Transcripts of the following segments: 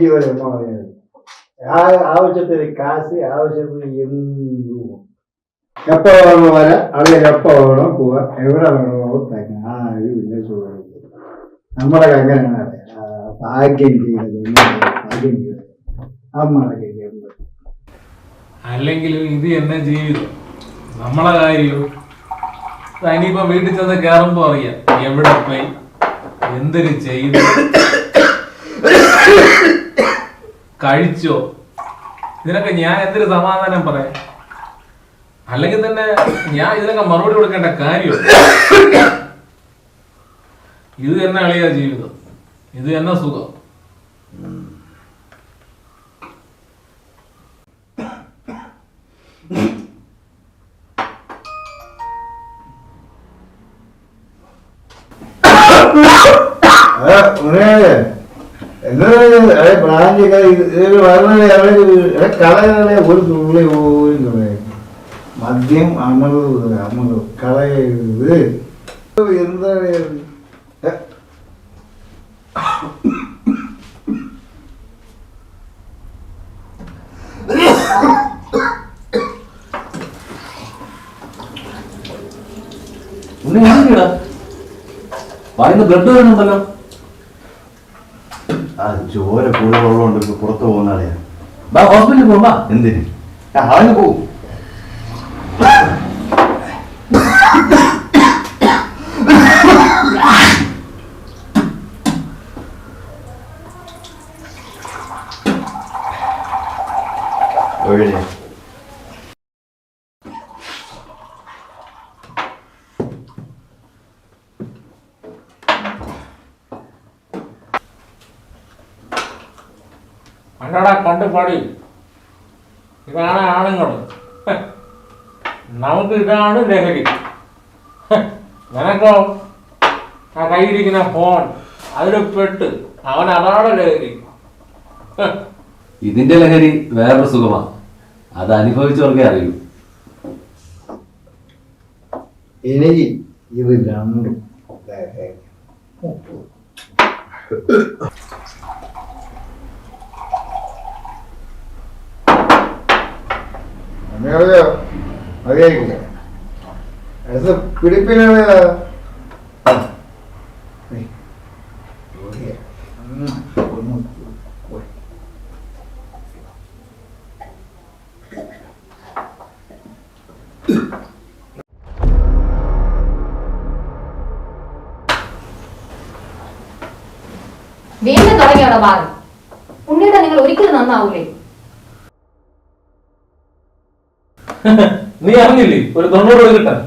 ജീവൻ എന്ന് പറയുന്നത് ആ ആവശ്യത്തിന് കാശ് ആവശ്യത്തിന് എന്തും. എപ്പോ വേണോ വരാം? അല്ലെങ്കിൽ എപ്പോ വേണോ പോവാ. എവിടെ വേണോ തേക്കാം ആ ഒരു വലിയ സുഖം നമ്മളൊക്കെ ഭാഗ്യം ചെയ്യുന്നത് ഭാഗ്യം ചെയ്യുന്നത് അമ്മളൊക്കെ ചെയ്യുന്നത് അല്ലെങ്കിലും ഇത് എന്നെ ജീവിതം. നമ്മളെ കാര്യം ഇനിയിപ്പോ വീട്ടിൽ ചെന്ന് കയറുമ്പോ അറിയാം എവിടെ പോയി എന്തിനു ചെയ്തു. കഴിച്ചോ? ഇതിനൊക്കെ ഞാൻ എന്തൊരു സമാധാനം പറയാം അല്ലെങ്കിൽ തന്നെ ഞാൻ ഇതിനൊക്കെ മറുപടി കൊടുക്കേണ്ട കാര്യമില്ല. ഇത് തന്നെ അളിയ ജീവിതം. ഇത് തന്നെ സുഖം. കളകളെ ഒരു തുള്ളി പോലും കളയരുത്. മദ്യം അമല് അമല് കളയരുത് എന്താ ഇത്? ഏ? ഉണ്ണി വാങ്ങിക്കടാ വായിന്ന് ബ്ലഡ് വരുന്നുണ്ടല്ലോ ആ ചോര കൂടുതലുള്ളതുകൊണ്ട് പുറത്തു പോകുന്ന ആളെയാ. ബാ ഹോസ്പിറ്റലിൽ പോകുമ്പോ എന്തിന്? അവന് പോവും. അല്ലടാ കണ്ട് പടി ഇതാണ് ആണുങ്ങൾ. നമുക്ക് ഇതാണ് ലഹരി. നിനക്കോ? ആ കയ്യിലിരിക്കുന്ന ഫോൺ അതിൽ പെട്ട് അവൻ അതാണ് ലഹരി. ഇതിന്റെ ലഹരി വേറൊരു സുഖമാ. അത് അനുഭവിച്ചവർക്കേ അറിയൂ. എനിക്ക് ഇത് രണ്ടും അറിയോ അറിയായിക്കില്ല അടുത്ത പിടിപ്പിനാണ്. വീണ്ടും തുടങ്ങിയോടെ ഭാഗം. ഉണ്ണിയുടെ നിങ്ങൾ ഒരിക്കലും നന്നാവൂലേ? നീ അറിഞ്ഞില്ലേ? ഒരു തൊണ്ണൂറ് രൂപ കിട്ടാൻ.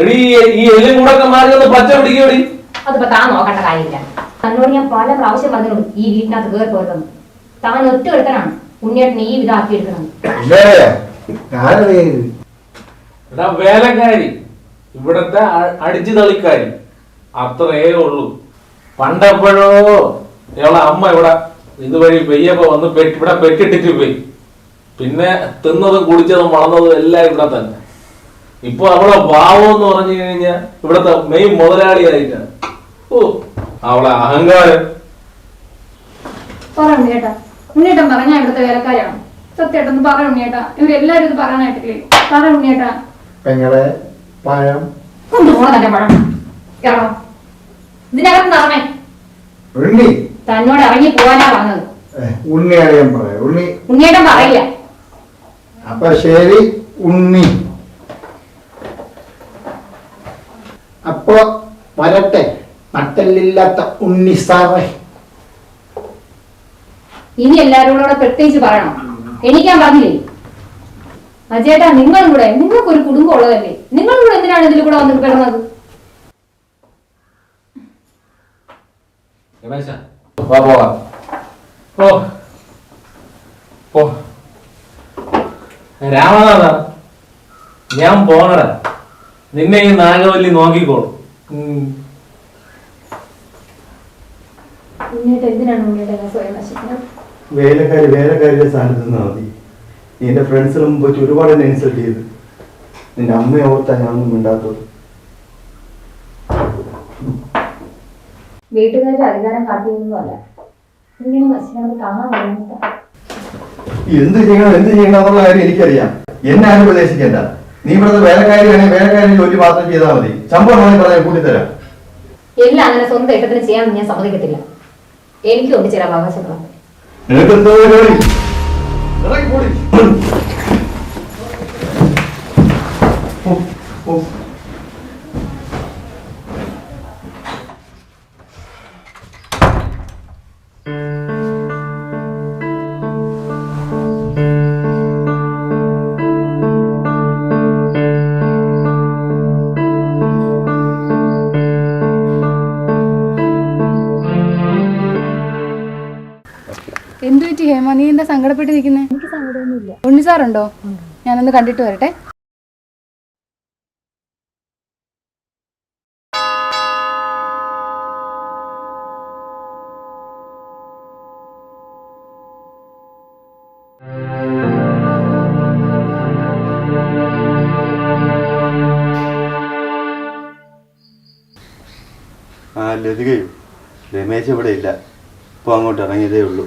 എടി ഈ- എല്ലും കൂടൊക്കെ മാറി ഒന്ന് പച്ച പിടിക്കോടി അതിപ്പോ താൻ നോക്കേണ്ട കാര്യമില്ല. തന്നോട് ഞാൻ പല പ്രാവശ്യം പറഞ്ഞോളൂ ഈ വീട്ടിനകത്ത് കയറി പോരുതെന്ന്. താൻ ഒറ്റ ഒരുത്തനാണ്. ഉണ്ണിയേട്ടനെ ഈ വിധാക്കി എടുക്കണം. എടാ വേലക്കാരി. ഇവിടത്തെ അടിച്ചു തളിക്കാരി. അത്രയേ ഉള്ളൂ. പണ്ടപ്പോഴോ ഇവളെ അമ്മ ഇവിടെ ഇതുവഴി പെയ്യപ്പോ വന്ന് ഇവിടെ പെറ്റിട്ടിട്ട് പോയി. പിന്നെ തിന്നതും കുടിച്ചതും വളർന്നതും എല്ലാം ഇവിടെ തന്നെ. ഇപ്പൊ അവളെ ഭാവം എന്ന് പറഞ്ഞു കഴിഞ്ഞാൽ ഇവിടത്തെ മെയിൻ മുതലാളിയായിട്ടാണ്. ഓ അവളെ അഹങ്കാരം. ഉണ്ണിയേട്ടൻ പറഞ്ഞ ഇവിടുത്തെ വേലക്കാരാണ് സത്യമായിട്ടൊന്ന് പറ ഉണ്ണിയേട്ടാ. ഇവരെല്ലാരും ഇത് പറയാനായിട്ടില്ലേ പറ ഉണ്ണിയേട്ടാ. പെങ്ങളെ പഴം. കൊണ്ടുപോകണം തന്റെ പഴം. ഇറങ്ങണം ഇതിനകത്ത് നടന്നേ ഉണ്ണി. തന്നോട് ഇറങ്ങി പോവാനാ പറഞ്ഞത്. ഏ, ഉണ്ണി അറിയാൻ പറയാം. ഉണ്ണി. ഉണ്ണിയേട്ടൻ പറയില്ല. അപ്പൊ ശരി ഉണ്ണി. അപ്പോ വരട്ടെ നട്ടല്ലില്ലാത്ത ഉണ്ണി സാറേ. ഇനി എല്ലാരോടും കൂടെ പ്രത്യേകിച്ച് പറയണം. എനിക്കാൻ പറഞ്ഞില്ലേ? അജേട്ടാ നിങ്ങളും കൂടെ നിങ്ങൾക്ക് ഒരു കുടുംബം ഉള്ളതല്ലേ? നിങ്ങളും കൂടെ എന്തിനാണ് ഇതിൽ കൂടെ വന്ന് കിടന്നത് ഓ രാമനാഥ ഞാൻ പോണട. നിന്നെ ഈ നാഗവല്ലി നോക്കിക്കോളും. വേലക്കാരി വേലക്കാരിയുടെ സ്ഥാനത്ത് നിന്നാ മതി. നീ എന്റെ ഫ്രണ്ട്സിന് മുമ്പ് വെച്ച് ഒരുപാട് എന്നെ ഇൻസൾട്ട് ചെയ്ത്. നിന്റെ അമ്മയെ ഓർത്താ ഞാനൊന്നും മിണ്ടാത്തത്. വീട്ടുകാരുടെ അധികാരം കാട്ടിയൊന്നുമല്ല ഇങ്ങനെ നശിക്കണത് കാണാൻ കഴിയുന്നില്ല എന്ത് ചെയ്യണം എന്ത് ചെയ്യണം എന്നുള്ള കാര്യം എനിക്കറിയാം. എന്നെ ആരും ഉപദേശിക്കേണ്ട. നീ ഇവിടുത്തെ വേലക്കാരിയാണെങ്കിൽ വേലക്കാരി ജോലി മാത്രം ചെയ്താൽ മതി. ശമ്പളം വേണമെങ്കിൽ പറഞ്ഞാൽ കൂട്ടിത്തരാം. എല്ലാം അങ്ങനെ സ്വന്തം ഇഷ്ടത്തിന് ചെയ്യാൻ ഞാൻ സമ്മതിക്കത്തില്ല. എനിക്ക് ചില അവകാശങ്ങളാണ് നിനക്ക് എന്തോ എന്തു പറ്റി ഹേമ? നീ എന്താ സങ്കടപ്പെട്ട് നിൽക്കുന്നേ ഉണ്ണി സാറുണ്ടോ? ഞാനൊന്ന് കണ്ടിട്ട് വരട്ടെ. ആ ലതികയോ രമേശ് ഇവിടെ ഇല്ല. ഇപ്പോൾ അങ്ങോട്ട് ഇറങ്ങിയതേ ഉള്ളൂ.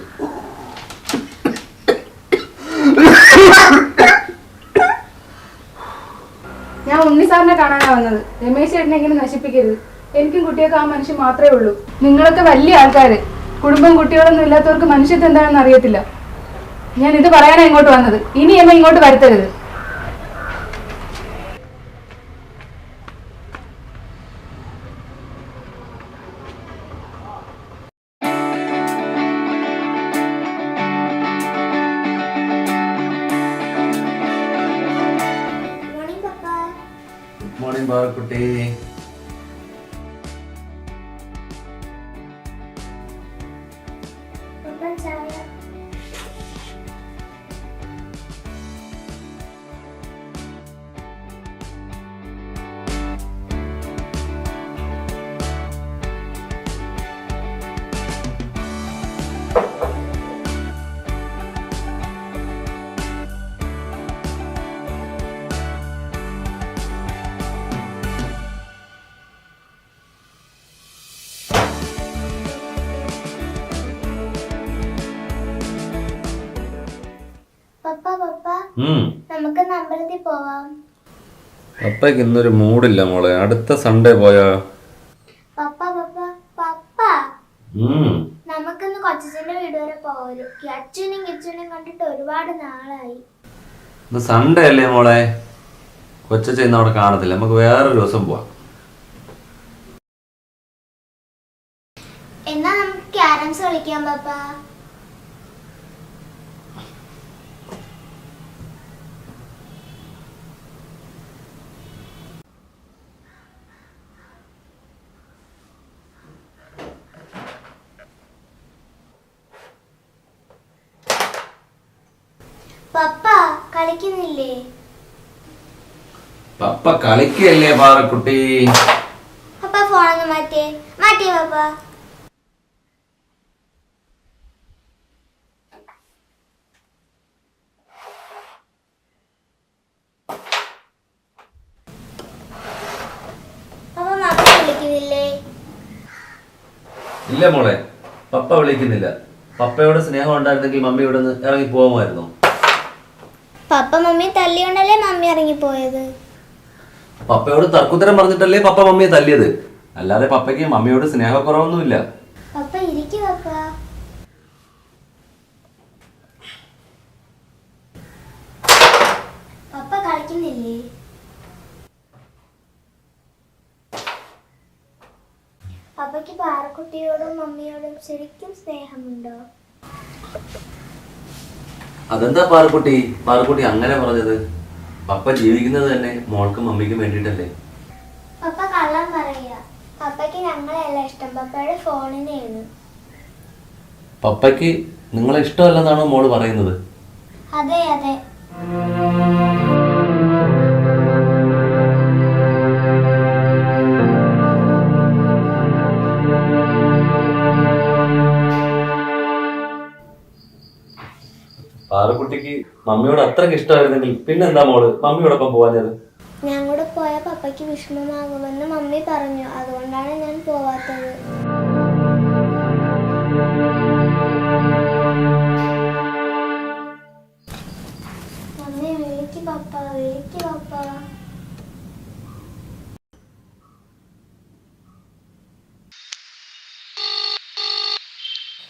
ഞാൻ ഉണ്ണി സാറിനെ കാണാനാ വന്നത്. രമേശ് ചേട്ടനെ എങ്ങനെ നശിപ്പിക്കരുത്? എനിക്കും കുട്ടിയൊക്കെ ആ മനുഷ്യൻ മാത്രമേ ഉള്ളൂ. നിങ്ങളൊക്കെ വലിയ ആൾക്കാര്. കുടുംബം കുട്ടികളൊന്നും ഇല്ലാത്തവർക്ക് മനുഷ്യത്വം എന്താണെന്ന് അറിയത്തില്ല. ഞാൻ ഇത് പറയാനാ ഇങ്ങോട്ട് വന്നത്. ഇനി എന്നെ ഇങ്ങോട്ട് വരുത്തരുത്. പോവാം. പപ്പയ്ക്ക് ഇന്നൊരു മൂഡില്ല മോളെ. അടുത്ത സൺഡേ പോയാ? പപ്പ പപ്പ പപ്പ. നമുക്കിന്ന് കൊച്ചച്ഛന്റെ വീട് വരെ പോകലും അച്ഛനും കിച്ചനും കണ്ടിട്ട് ഒരുപാട് നാളായി. ഇന്ന് സൺഡേ അല്ലേ മോളെ? കൊച്ച ഇന്ന് അവിടെ കാണത്തില്ല. നമുക്ക് വേറൊരു ദിവസം പോവാം. എന്നാ നമുക്ക് ക്യാരംസ് കളിക്കാം പപ്പ. പപ്പ കളിക്കുന്നില്ലേ? പപ്പ കളിക്കല്ലേ പാറക്കുട്ടി? പപ്പ ഫോണൊന്ന് മാറ്റേ. മാറ്റേ പപ്പ. ഇല്ല മോളെ പപ്പ വിളിക്കുന്നില്ല. പപ്പയോട് സ്നേഹം ഉണ്ടായിരുന്നെങ്കിൽ മമ്മി ഇവിടെ നിന്ന് ഇറങ്ങി പോകുമായിരുന്നു പപ്പ മമ്മി തല്ലിയോണ്ടല്ലേ മമ്മി ഇറങ്ങിപ്പോയത്? പപ്പയോട് തർക്കുത്തരം പറഞ്ഞിട്ടല്ലേ പപ്പ മമ്മിയെ തല്ലിയത്. അല്ലാതെ പപ്പയ്ക്ക് മമ്മിയോട് സ്നേഹക്കുറവൊന്നുമില്ല. പപ്പ ഇരിക്കു പപ്പ. പപ്പ കളിക്കുന്നില്ലേ? പപ്പയ്ക്ക് പാറക്കുട്ടിയോടും മമ്മിയോടും ശരിക്കും സ്നേഹമുണ്ടോ? അതെന്താ പാറക്കുട്ടി? പാറക്കുട്ടി അങ്ങനെ പറഞ്ഞത്. പപ്പ ജീവിക്കുന്നത് തന്നെ മോൾക്കും മമ്മിക്കും വേണ്ടിട്ടല്ലേ പപ്പ കള്ളം പറയുക. പപ്പയ്ക്ക് ഞങ്ങളെയല്ല ഇഷ്ടം. പപ്പയുടെ ഫോണിനെയാണ് പപ്പയ്ക്ക് നിങ്ങളെ ഇഷ്ടമല്ലെന്നാണോ മോൾ പറയുന്നത്? അതെ അതെ. മമ്മിയോട് അത്രയ്ക്ക് ഇഷ്ടമായിരുന്നെങ്കിൽ പിന്നെന്താ മോൾ? മമ്മിയോടൊപ്പം പോവാഞ്ഞത്? ഞാൻ കൂടെ പോയ പപ്പയ്ക്ക് വിഷമമാകുമെന്ന് മമ്മി പറഞ്ഞു. അതുകൊണ്ടാണ് ഞാൻ പോവാത്തത്. മമ്മി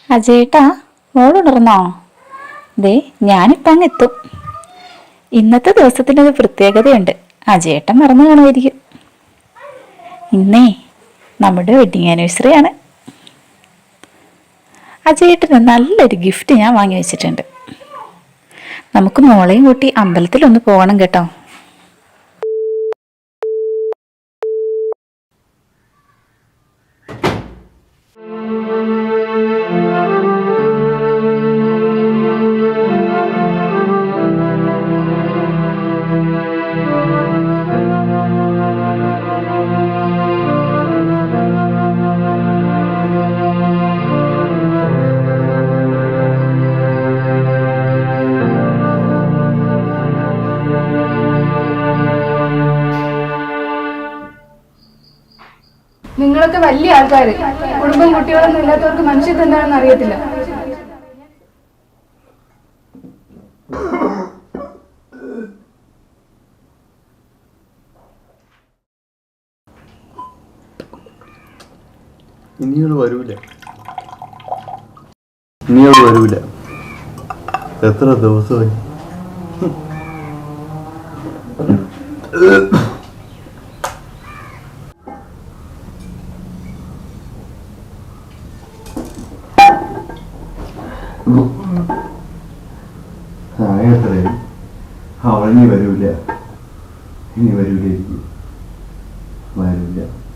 അജേട്ടാ മോളുണർന്നോ ദേ ഞാനിപ്പം അങ്ങ് എത്തും ഇന്നത്തെ ദിവസത്തിനൊരു പ്രത്യേകതയുണ്ട്. അജയേട്ടൻ മറന്നു കാണുമായിരിക്കും. ഇന്നേ നമ്മുടെ വെഡിങ് ആനിവേഴ്സറി ആണ്. അജയേട്ടന് നല്ലൊരു ഗിഫ്റ്റ് ഞാൻ വാങ്ങി വെച്ചിട്ടുണ്ട് നമുക്ക് മോളെയും കൂട്ടി അമ്പലത്തിലൊന്ന് പോകണം കേട്ടോ. വലിയ ആൾക്കാര്. കുടുംബം കുട്ടികളൊന്നും ഇല്ലാത്തവർക്ക് മനുഷ്യത്വം എന്താണെന്ന് അറിയത്തില്ല. ഇനിയോട് വരൂല. എത്ര ദിവസമായി? yeah.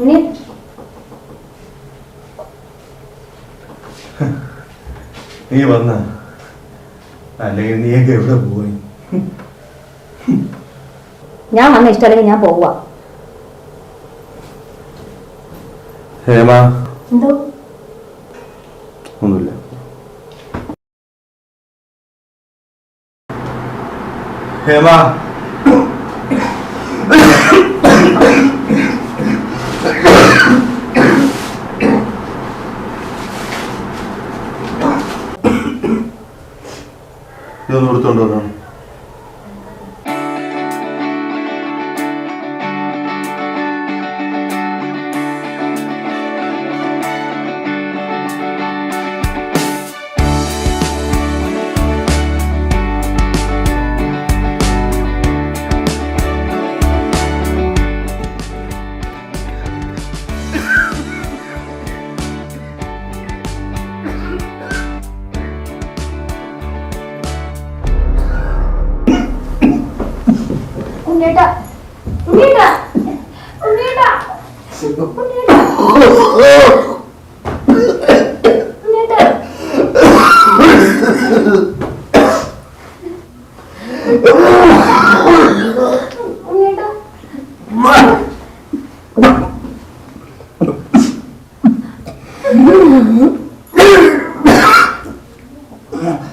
വരൂല നീ വന്ന. അല്ലെങ്കിൽ നീയൊക്കെ എവിടെ പോയി? ഞാൻ വന്ന ഇഷ്ടമല്ലെങ്കിൽ ഞാൻ പോവുക. ഹേമ. എന്തോ? ഒന്നുമില്ല. ഹേമ. ഇതൊന്ന് എടുത്തോണ്ട് വരാം. ഉണ്ണിയേട്ടാ. ഉണ്ണിയേട്ടാ. ഉണ്ണിയേട്ടാ. Yeah.